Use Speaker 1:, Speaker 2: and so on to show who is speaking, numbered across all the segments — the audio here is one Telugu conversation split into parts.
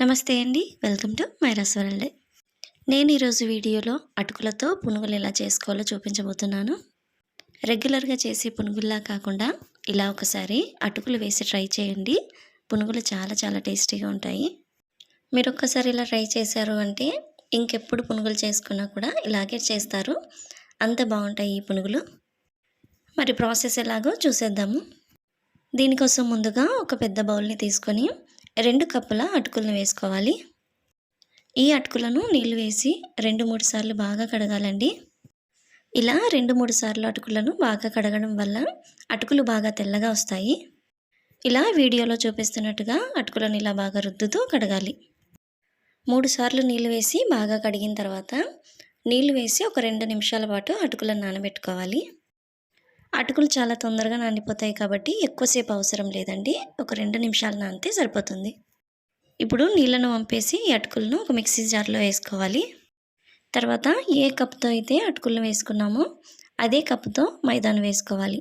Speaker 1: నమస్తే అండి. వెల్కమ్ టు మైరాస్ వరల్డ్ నేను ఈరోజు వీడియోలో అటుకులతో పునుగులు ఎలా చేసుకోవాలో చూపించబోతున్నాను. రెగ్యులర్గా చేసే పునుగుల్లా కాకుండా ఇలా ఒకసారి అటుకులు వేసి ట్రై చేయండి. పునుగులు చాలా చాలా టేస్టీగా ఉంటాయి. మీరు ఒక్కసారి ఇలా ట్రై చేశారు అంటే ఇంకెప్పుడు పునుగులు చేసుకున్నా కూడా ఇలాగే చేస్తారు. అంత బాగుంటాయి ఈ పునుగులు. మరి ప్రాసెస్ ఎలాగో చూసేద్దాము. దీనికోసం ముందుగా ఒక పెద్ద బౌల్ని తీసుకొని రెండు కప్పుల అటుకులను వేసుకోవాలి. ఈ అటుకులను నీళ్ళు వేసి రెండు మూడు సార్లు బాగా కడగాలండి. ఇలా రెండు మూడు సార్లు అటుకులను బాగా కడగడం వల్ల అటుకులు బాగా తెల్లగా వస్తాయి. ఇలా వీడియోలో చూపిస్తున్నట్టుగా అటుకులను ఇలా బాగా రుద్దుతూ కడగాలి. మూడు సార్లు నీళ్ళు వేసి బాగా కడిగిన తర్వాత నీళ్ళు వేసి ఒక రెండు నిమిషాల పాటు అటుకులను నానబెట్టుకోవాలి. అటుకులు చాలా తొందరగా నానిపోతాయి కాబట్టి ఎక్కువసేపు అవసరం లేదండి. ఒక రెండు నిమిషాలు నానితే సరిపోతుంది. ఇప్పుడు నీళ్ళను వంపేసి ఈ అటుకులను ఒక మిక్సీ జార్లో వేసుకోవాలి. తర్వాత ఏ కప్తో అయితే అటుకులను వేసుకున్నామో అదే కప్పుతో మైదాను వేసుకోవాలి.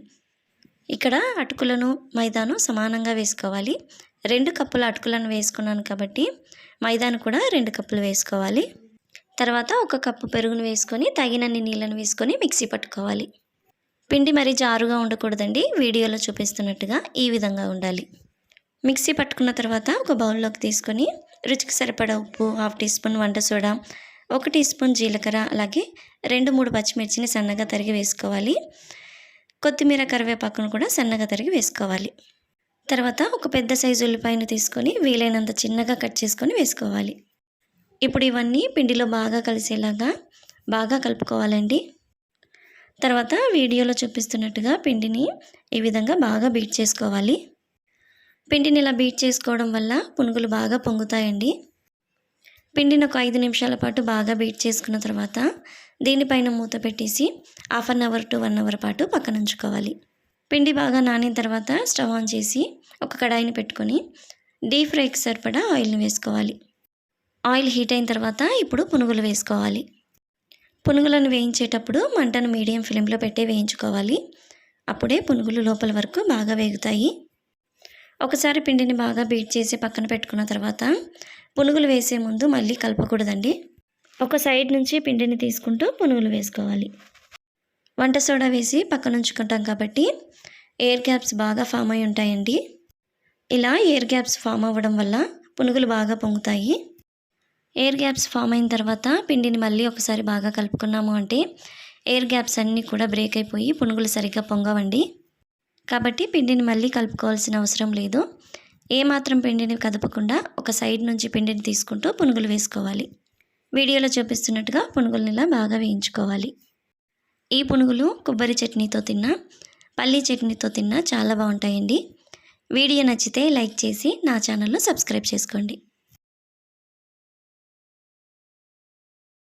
Speaker 1: ఇక్కడ అటుకులను మైదాను సమానంగా వేసుకోవాలి. రెండు కప్పుల అటుకులను వేసుకున్నాను కాబట్టి మైదాను కూడా రెండు కప్పులు వేసుకోవాలి. తర్వాత ఒక కప్పు పెరుగును వేసుకొని తగినన్ని నీళ్ళను వేసుకొని మిక్సీ పట్టుకోవాలి. పిండి మరీ జారుగా ఉండకూడదండి. వీడియోలో చూపిస్తున్నట్టుగా ఈ విధంగా ఉండాలి. మిక్సీ పట్టుకున్న తర్వాత ఒక బౌల్లోకి తీసుకొని రుచికి సరిపడా ఉప్పు హాఫ్ టీ స్పూన్ వంట సోడా ఒక టీ స్పూన్ జీలకర్ర అలాగే రెండు మూడు పచ్చిమిర్చిని సన్నగా తరిగి వేసుకోవాలి. కొత్తిమీర కరివేపాకును కూడా సన్నగా తరిగి వేసుకోవాలి. తర్వాత ఒక పెద్ద సైజు ఉల్లిపాయను తీసుకొని వీలైనంత చిన్నగా కట్ చేసుకొని వేసుకోవాలి. ఇప్పుడు ఇవన్నీ పిండిలో బాగా కలిసేలాగా బాగా కలుపుకోవాలండి. తర్వాత వీడియోలో చూపిస్తున్నట్టుగా పిండిని ఈ విధంగా బాగా బీట్ చేసుకోవాలి. పిండిని ఇలా బీట్ చేసుకోవడం వల్ల పునుగులు బాగా పొంగుతాయండి. పిండిని ఒక ఐదు నిమిషాల పాటు బాగా బీట్ చేసుకున్న తర్వాత దీనిపైన మూత పెట్టేసి half an hour to one hour పాటు పక్కన ఉంచుకోవాలి. పిండి బాగా నానిన తర్వాత స్టవ్ ఆన్ చేసి ఒక కడాయిని పెట్టుకొని డీప్ ఫ్రైకి సరిపడా ఆయిల్ని వేసుకోవాలి. ఆయిల్ హీట్ అయిన తర్వాత ఇప్పుడు పునుగులు వేసుకోవాలి. పునుగులను వేయించేటప్పుడు మంటను మీడియం ఫ్లేమ్లో పెట్టి వేయించుకోవాలి. అప్పుడే పునుగులు లోపల వరకు బాగా వేగుతాయి. ఒకసారి పిండిని బాగా బీట్ చేసి పక్కన పెట్టుకున్న తర్వాత పునుగులు వేసే ముందు మళ్ళీ కలపకూడదండి. ఒక సైడ్ నుంచి పిండిని తీసుకుంటూ పునుగులు వేసుకోవాలి. వంట సోడా వేసి పక్కన ఉంచుకుంటాం కాబట్టి ఎయిర్ గ్యాప్స్ బాగా ఫామ్ అయి ఉంటాయండి. ఇలా ఎయిర్ గ్యాప్స్ ఫామ్ అవ్వడం వల్ల పునుగులు బాగా పొంగుతాయి. ఎయిర్ గ్యాప్స్ ఫామ్ అయిన తర్వాత పిండిని మళ్ళీ ఒకసారి బాగా కలుపుకున్నాము అంటే ఎయిర్ గ్యాప్స్ అన్నీ కూడా బ్రేక్ అయిపోయి పునుగులు సరిగ్గా పొంగవండి. కాబట్టి పిండిని మళ్ళీ కలుపుకోవాల్సిన అవసరం లేదు. ఏమాత్రం పిండిని కదపకుండా ఒక సైడ్ నుంచి పిండిని తీసుకుంటూ పునుగులు వేసుకోవాలి. వీడియోలో చూపిస్తున్నట్టుగా పునుగులను ఇలా బాగా వేయించుకోవాలి. ఈ పునుగులు కొబ్బరి చట్నీతో తిన్నా పల్లీ చట్నీతో తిన్నా చాలా బాగుంటాయండి. వీడియో నచ్చితే లైక్ చేసి నా ఛానల్ను సబ్స్క్రైబ్ చేసుకోండి.